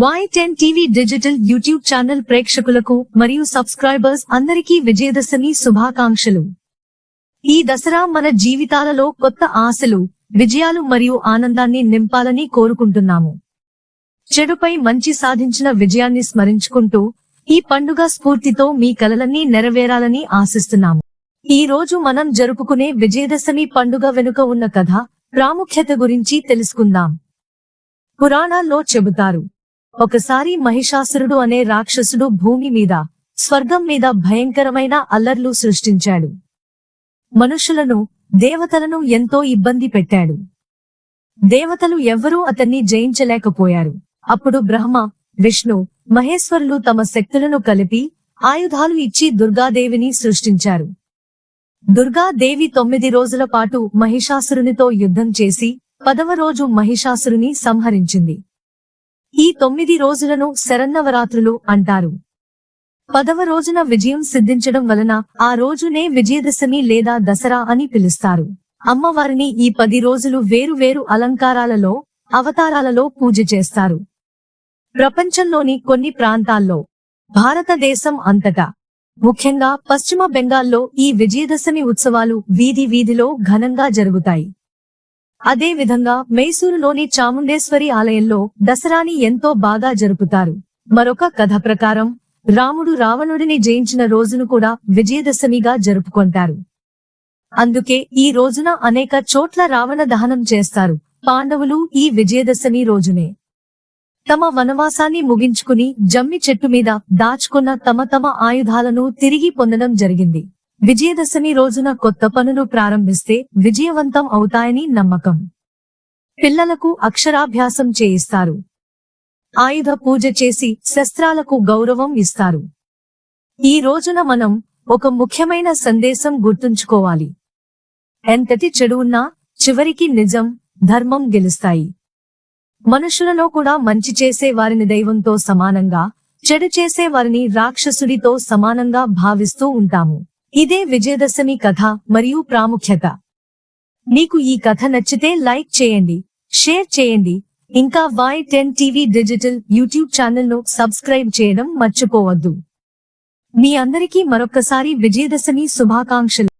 Y ten TV digital YouTube channel ప్రేక్షకులకు మరియు subscribers అందరికీ విజయదశమి శుభాకాంక్షలు. ఈ దసరా మన జీవితాలలో కొత్త ఆశలు విజయాలు మరియు ఆనందాన్ని నింపాలని కోరుకుంటున్నాము. చెడుపై మంచి సాధించిన విజయాన్ని స్మరించుకుంటూ ఈ పండుగ స్ఫూర్తితో మీ కలలన్నీ నెరవేరాలని ఆశిస్తున్నాము. ఈ రోజు మనం జరుపుకునే విజయదశమి పండుగ వెనుక ఉన్న కథ ప్రాముఖ్యత గురించి తెలుసుకుందాం. పురాణాల్లో చెబుతారు ఒకసారి మహిషాసురుడు అనే రాక్షసుడు భూమి మీద స్వర్గం మీద భయంకరమైన అల్లర్లు సృష్టించాడు. మనుషులను దేవతలను ఎంతో ఇబ్బంది పెట్టాడు. దేవతలు ఎవ్వరూ అతన్ని జయించలేకపోయారు. అప్పుడు బ్రహ్మ విష్ణు మహేశ్వరులు తమ శక్తులను కలిపి ఆయుధాలు ఇచ్చి దుర్గాదేవిని సృష్టించారు. దుర్గాదేవి తొమ్మిది రోజుల పాటు మహిషాసురునితో యుద్ధం చేసి పదవ రోజు మహిషాసురుని సంహరించింది. ఈ తొమ్మిది రోజులను శరన్నవరాత్రులు అంటారు. పదవ రోజున విజయం సిద్ధించడం వలన ఆ రోజునే విజయదశమి లేదా దసరా అని పిలుస్తారు. అమ్మవారిని ఈ పది రోజులు వేరు వేరు అలంకారాలలో అవతారాలలో పూజ చేస్తారు. ప్రపంచంలోని కొన్ని ప్రాంతాల్లో భారతదేశం అంతటా ముఖ్యంగా పశ్చిమ బెంగాల్లో ఈ విజయదశమి ఉత్సవాలు వీధి వీధిలో ఘనంగా జరుగుతాయి. అదే విధంగా మైసూరులోని చాముండేశ్వరి ఆలయంలో దసరాని ఎంతో బాగా జరుపుతారు. మరొక కథ ప్రకారం రాముడు రావణుడిని జయించిన రోజును కూడా విజయదశమిగా జరుపుకుంటారు. అందుకే ఈ రోజున అనేక చోట్ల రావణ దహనం చేస్తారు పాండవులు ఈ విజయదశమి రోజునే. తమ వనవాసాన్ని ముగించుకుని జమ్మి చెట్టు మీద దాచుకున్న తమ తమ ఆయుధాలను తిరిగి పొందడం జరిగింది. విజయదశమి రోజున కొత్త పనులు ప్రారంభిస్తే విజయవంతం అవుతాయని నమ్మకం. పిల్లలకు అక్షరాభ్యాసం చేయిస్తారు. ఆయుధ పూజ చేసి శస్త్రాలకు గౌరవం ఇస్తారు. ఈ రోజున మనం ఒక ముఖ్యమైన సందేశం గుర్తుంచుకోవాలి. ఎంతటి చెడు ఉన్నా చివరికి నిజం ధర్మం గెలుస్తాయి. మనుషులలో కూడా మంచి చేసే వారిని దైవంతో సమానంగా చెడు చేసే వారిని రాక్షసుడితో సమానంగా భావిస్తూ ఉంటాము. ఇదే విజయదశమి కథ మరియు ప్రాముఖ్యత. మీకు ఈ కథ నచ్చితే లైక్ చేయండి షేర్ చేయండి. ఇంకా Y ten TV digital YouTube ఛానల్ను సబ్స్క్రైబ్ చేయడం మర్చిపోవద్దు. మీ అందరికీ మరొక్కసారి విజయదశమి శుభాకాంక్షలు.